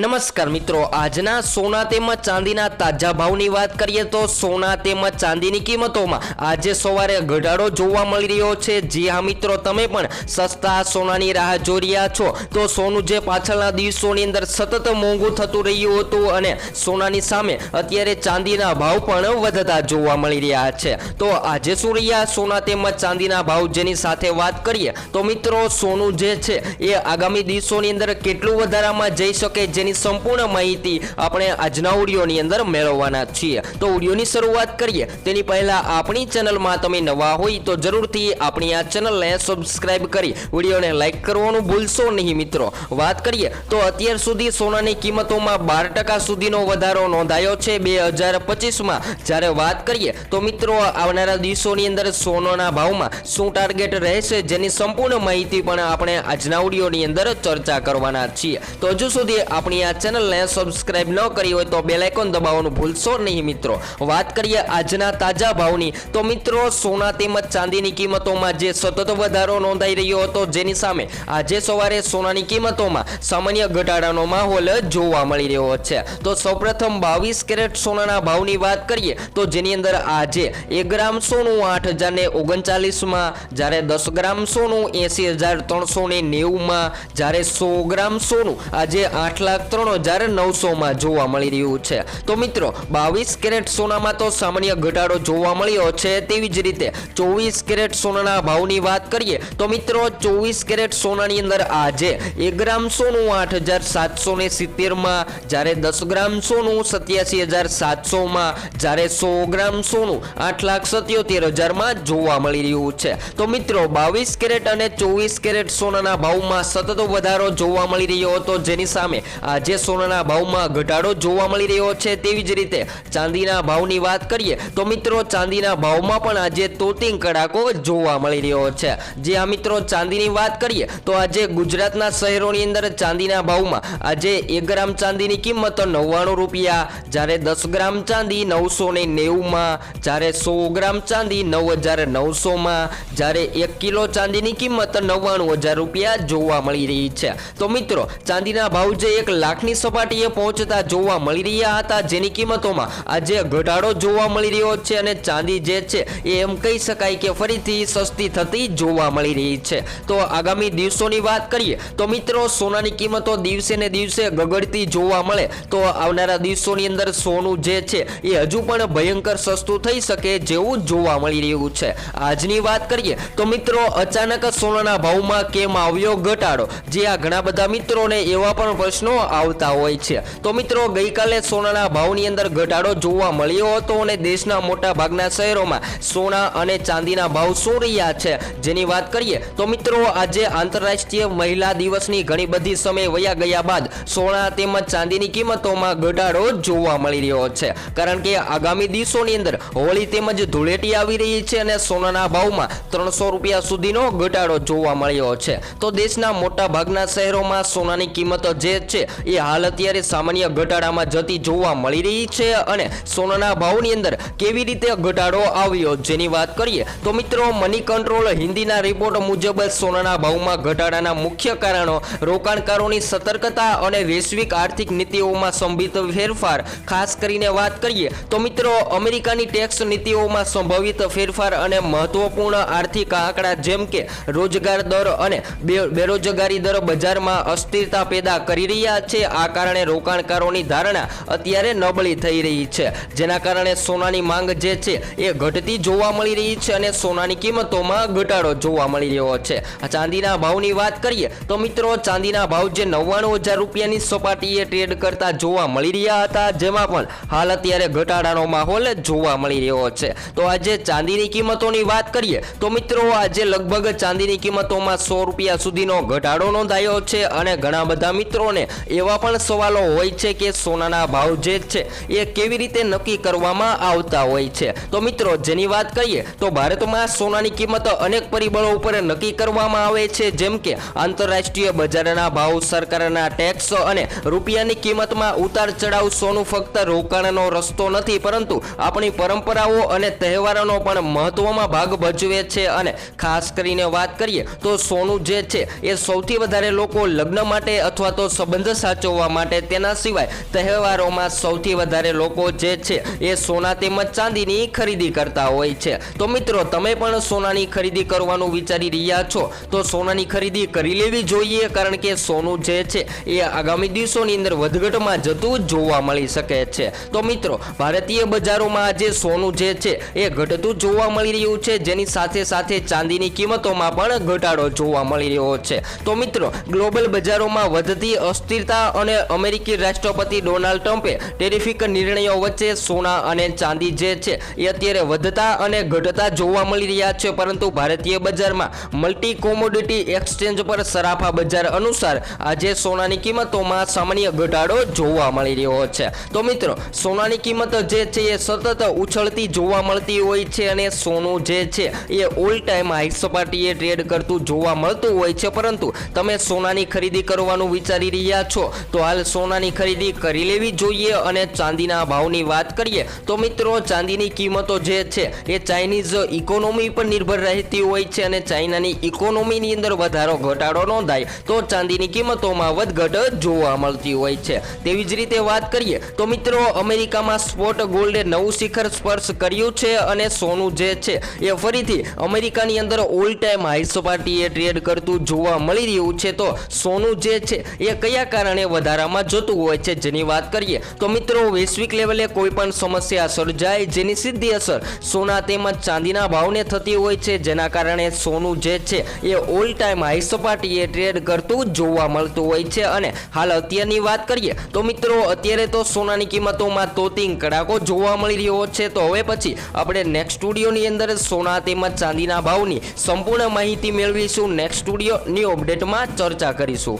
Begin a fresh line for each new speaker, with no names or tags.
નમસ્કાર મિત્રો, આજના સોના તેમજ ચાંદીના તાજા ભાવની વાત કરીએ તો સોના તેમજ ચાંદીની કિંમતોમાં આજે સવારે ઘટાડો જોવા મળી રહ્યો છે. જી હા મિત્રો, તમે પણ સસ્તા સોનાની રાહ જોઈ રહ્યા છો. તો સોનું જે પાછળના દિવસોની અંદર સતત મોંઘું થતું રહ્યું હતું અને સોનાની સામે અત્યારે ચાંદીના ભાવ પણ વધતા જોવા મળી રહ્યા છે. તો આજે શું રહ્યા સોના તેમજ ચાંદીના ભાવ જેની સાથે વાત કરીએ તો મિત્રો, સોનું જે છે એ આગામી દિવસોની અંદર કેટલું વધારામાં જઈ શકે જેની સંપૂર્ણ માહિતી આપણે આજના ઓડિયોની અંદર મેળવવાના છીએ. તો ઓડિયોની શરૂઆત કરીએ. તેની પહેલા આપણી ચેનલમાં તમે નવા હોય તો જરૂરથી આપણી આ ચેનલને સબસ્ક્રાઇબ કરી વિડીયોને લાઇક કરવાનું ભૂલશો નહીં મિત્રો. વાત કરીએ તો અત્યાર સુધી સોનાની કિંમતોમાં બાર ટકા સુધીનો વધારો નોંધાયો છે બે હજાર પચીસમાં. જ્યારે વાત કરીએ તો મિત્રો આવનારા દિવસોની અંદર સોનાના ભાવમાં શું ટાર્ગેટ રહેશે જેની સંપૂર્ણ માહિતી પણ આપણે આજના ઓડિયોની અંદર ચર્ચા કરવાના છીએ. તો હજુ સુધી આપણી આ ચેનલને સબસ્ક્રાઇબ ન કરી હોય તો બેલ આઇકોન દબાવવાનું ભૂલશો નહીં મિત્રો. વાત કરીએ આજના તાજા ભાવની. તો મિત્રો, સોના તેમજ ચાંદીની કિંમતોમાં જે સતત વધારો નોંધાઈ રહ્યો હતો, જેની સામે આજે સવારે સોનાની કિંમતોમાં સામાન્ય ઘટાડાનો માહોલ જોવા મળી રહ્યો છે. તો સૌપ્રથમ બાવીસ કેરેટ સોનાના ભાવની વાત કરીએ, તો જેની અંદર આજે એક ગ્રામ સોનું આઠ હજાર ને ઓગણચાલીસમાં, જ્યારે દસ ગ્રામ સોનું એસી હજાર ત્રણસો ને નેવુંમાં, જ્યારે સો ગ્રામ સોનું આજે આઠ લાખ ત્રણ હજાર નવસોમાં જોવા મળી રહ્યું છે. તો મિત્રો, બાવીસ કેરેટ સોનામાં તો સામાન્ય ઘટાડો જોવા મળ્યો છે તેવી જ રીતે ચોવીસ કેરેટ સોનાના ભાવની વાત કરીએ, તો મિત્રો, ચોવીસ કેરેટ સોનાની અંદર આજે એક ગ્રામ સોનું આઠ હજાર સાતસો ને સિત્તેરમાં, જ્યારે દસ ગ્રામ સોનું સત્યાસી હજાર સાતસોમાં, જ્યારે સો ગ્રામ સોનું આઠ લાખ સત્યોતેર હજારમાં જોવા મળી રહ્યું છે. તો મિત્રો, બાવીસ કેરેટ અને ચોવીસ કેરેટ સોનાના ભાવમાં સતત વધારો જોવા મળી રહ્યો હતો. જેની સામે આજે સોનાના ભાવમાં ઘટાડો જોવા મળી રહ્યો છે તેવી જ રીતે ચાંદીના ભાવની વાત કરીએ તો મિત્રો ચાંદીના ભાવમાં પણ આજે તોતિંગ કડાકો જોવા મળી રહ્યો છે. જે આ મિત્રો ચાંદીની વાત કરીએ તો આજે ગુજરાતના શહેરોની અંદર ચાંદીના ભાવમાં આજે એક ગ્રામ ચાંદીની કિંમત નવ્વાણું રૂપિયા, જ્યારે દસ ગ્રામ ચાંદી નવસો ને નેવુંમાં, જ્યારે સો ગ્રામ ચાંદી નવ હજાર નવસોમાં, જ્યારે એક કિલો ચાંદીની કિંમત નવ્વાણું હજાર રૂપિયા જોવા મળી રહી છે. તો મિત્રો, ચાંદીના ભાવ જે એક લાખની સપાટીએ પહોંચતા જોવા મળી રહ્યા હતા. જેની કિંમતોમાં આજે ઘટાડો જોવા મળી રહ્યો છે અને ચાંદી જે છે એ એમ કહી શકાય કે ફરીથી સસ્તી થતી જોવા મળી રહી છે. તો આગામી દિવસોની વાત કરીએ તો મિત્રો, સોનાની કિંમતો દિવસે ને દિવસે ગગડતી જોવા મળે. તો આવનારા દિવસોની અંદર સોનું જે છે એ હજુ પણ ભયંકર સસ્તું થઈ શકે જેવું જોવા મળી રહ્યું છે. આજની વાત કરીએ તો મિત્રો, અચાનક સોનાના ભાવમાં કેમ આવ્યો ઘટાડો? જે આ ઘણા બધા મિત્રોને એવા પણ પ્રશ્નો આવતા હોય છે. તો મિત્રો, ગઈકાલે સોનાના ભાવની અંદર ઘટાડો જોવા મળ્યો હતો અને દેશના મોટા ભાગના શહેરોમાં સોના અને ચાંદીના ભાવ શું રહ્યા છે જેની વાત કરીએ, તો મિત્રો, આજે આંતરરાષ્ટ્રીય મહિલા દિવસની ઘણી બધી સમય વયા ગયા બાદ સોના તેમજ ચાંદીની કિંમતોમાં ઘટાડો જોવા મળી રહ્યો છે. કારણ કે આગામી દિવસોની અંદર હોળી તેમજ ધૂળેટી આવી રહી છે અને સોનાના ભાવમાં ત્રણસો રૂપિયા સુધીનો ઘટાડો જોવા મળ્યો છે. તો દેશના મોટા ભાગના શહેરોમાં સોનાની કિંમત જે છે એ હાલ અત્યારે સામાન્ય ઘટાડામાં જતી જોવા મળી રહી છે અને સોનાના ભાવની અંદર કેવી રીતે ઘટાડો આવ્યો જેની વાત કરીએ તો મિત્રો મની કંટ્રોલ હિન્દીના રિપોર્ટ મુજબ સોનાના ભાવમાં ઘટાડાના મુખ્ય કારણો રોકાણકારોની સતર્કતા અને વૈશ્વિક આર્થિક નીતિઓમાં સંભવિત ફેરફાર. ખાસ કરીને વાત કરીએ તો મિત્રો, અમેરિકાની ટેક્સ નીતિઓમાં સંભવિત ફેરફાર અને મહત્વપૂર્ણ આર્થિક આંકડા જેમ કે રોજગાર દર અને બેરોજગારી દર બજારમાં અસ્થિરતા પેદા કરી રહ્યા છે, આ કારણે રોકાણકારોની ધારણા અત્યારે નબળી થઈ રહી છે. જેના કારણે સોનાની માંગ જે છે, એ ઘટતી જોવા મળી રહી છે અને સોનાની કિંમતોમાં ઘટાડો જોવા મળી રહ્યો છે. ચાંદીના ભાવની વાત કરીએ, તો મિત્રો, ચાંદીના ભાવ જે નવ્વાણું હજાર રૂપિયાની સપાટીએ ટ્રેડ કરતા જોવા મળી રહ્યા હતા, જેમાં પણ હાલ અત્યારે ઘટાડાનો માહોલ જોવા મળી રહ્યો છે. તો આજે ચાંદીની કિંમતોની વાત કરીએ, તો મિત્રો, આજે લગભગ ચાંદીની કિંમતોમાં સો રૂપિયા સુધીનો ઘટાડો નોંધાયો છે અને ઘણા બધા મિત્રોને એવા પણ સવાલો હોય છે કે સોનાના ભાવ જે છે એ કેવી રીતે નક્કી કરવામાં આવતા હોય છે? તો મિત્રો, જેની વાત કરીએ, તો ભારતમાં સોનાની કિંમત અનેક પરિબળો ઉપર નક્કી કરવામાં આવે છે. જેમ કે, આંતરરાષ્ટ્રીય બજારના ભાવ, સરકારના ટેક્સ અને રૂપિયાની કિંમતમાં ઉતાર ચઢાવ સોનું ફક્ત રોકાણનો રસ્તો નથી, પરંતુ આપણી પરંપરાઓ અને તહેવારોનો પણ મહત્વમાં ભાગ ભજવે છે. અને ખાસ કરીને વાત કરીએ, તો સોનું જે છે એ સૌથી વધારે લોકો લગ્ન માટે અથવા તો સંબંધ સાથે સાચવવા માટે તેના સિવાય તહેવારોમાં સૌથી વધારે લોકો જે છે એ સોના તેમજ ચાંદીની ખરીદી કરતા હોય છે. તો મિત્રો, તમે પણ સોનાની ખરીદી કરવાનું વિચારી રહ્યા છો, તો સોનાની ખરીદી કરી લેવી જોઈએ, કારણ કે સોનું જે છે એ આગામી દિવસોની અંદર વધઘટમાં જતું જોવા મળી શકે છે. તો મિત્રો, ભારતીય બજારોમાં આજે સોનું જે છે એ ઘટતું જોવા મળી રહ્યું છે, જેની સાથે સાથે ચાંદીની કિંમતોમાં પણ ઘટાડો જોવા મળી રહ્યો છે. તો મિત્રો, ગ્લોબલ બજારોમાં વધતી અસ્થિરતા અને અમેરિકી રાષ્ટ્રપતિ ડોનાલ્ડ ટ્રમ્પે ટેરિફિક નિર્ણયો વચ્ચે સોના અને ચાંદી જે છે એ અત્યારે વધતા અને ઘટતા જોવા મળી રહ્યા છે. પરંતુ ભારતીય બજારમાં મલ્ટી કોમોડિટી એક્સચેન્જ પર સરાફા બજાર અનુસાર આજે સોનાની કિંમતોમાં સામાન્ય ઘટાડો જોવા મળી રહ્યો છે. તો મિત્રો, સોનાની કિંમત જે છે એ સતત ઉછળતી જોવા મળતી હોય છે અને સોનું જે છે એ ઓલ ટાઈમ હાઈ સપાટીએ ટ્રેડ કરતું જોવા મળતું હોય છે. પરંતુ તમે સોનાની ખરીદી કરવાનું વિચારી રહ્યા છો તો હાલ સોનાની ખરીદી કરી લેવી જોઈએ અને ચાંદીના ભાવની વાત કરીએ તો મિત્રો ચાંદીની કિંમતો જે છે એ ચાઇનીઝ ઇકોનોમી પર નિર્ભર રહેતી હોય છે અને ચાઇનાની ઇકોનોમીની અંદર વધારો ઘટાડો નોંધાય તો ચાંદીની કિંમતોમાં વધઘટ જોવા મળતી હોય છે. તેવી જ રીતે વાત કરીએ તો મિત્રો અમેરિકામાં સ્પોટ ગોલ્ડે નવું શિખર સ્પર્શ કર્યું છે અને સોનું જે છે એ ફરીથી અમેરિકાની અંદર ઓલ ટાઈમ હાઈ સપાટીએ ટ્રેડ કરતું જોવા મળી રહ્યું છે. તો સોનું જે છે એ કયા કારણે વધારામાં જોતું હોય છે. જેની વાત કરીએ તો મિત્રો, વૈશ્વિક લેવલે કોઈ પણ સમસ્યા સર્જાય જેની સીધી અસર સોના તેમજ ચાંદીના ભાવને થતી હોય છે. જેના કારણે સોનું જે છે એ ઓલ ટાઈમ હાઈ સપાટીએ ટ્રેડ કરતું જોવા મળતું હોય છે. અને હાલ અત્યારની વાત કરીએ તો મિત્રો, અત્યારે તો સોનાની કિંમતોમાં તોતિંગ કડાકો જોવા મળી રહ્યો છે. તો હવે પછી આપણે નેક્સ્ટ સ્ટુડિયોની અંદર સોના તેમજ ચાંદીના ભાવની સંપૂર્ણ માહિતી મેળવીશું. નેક્સ્ટ સ્ટુડિયોની અપડેટમાં ચર્ચા કરીશું.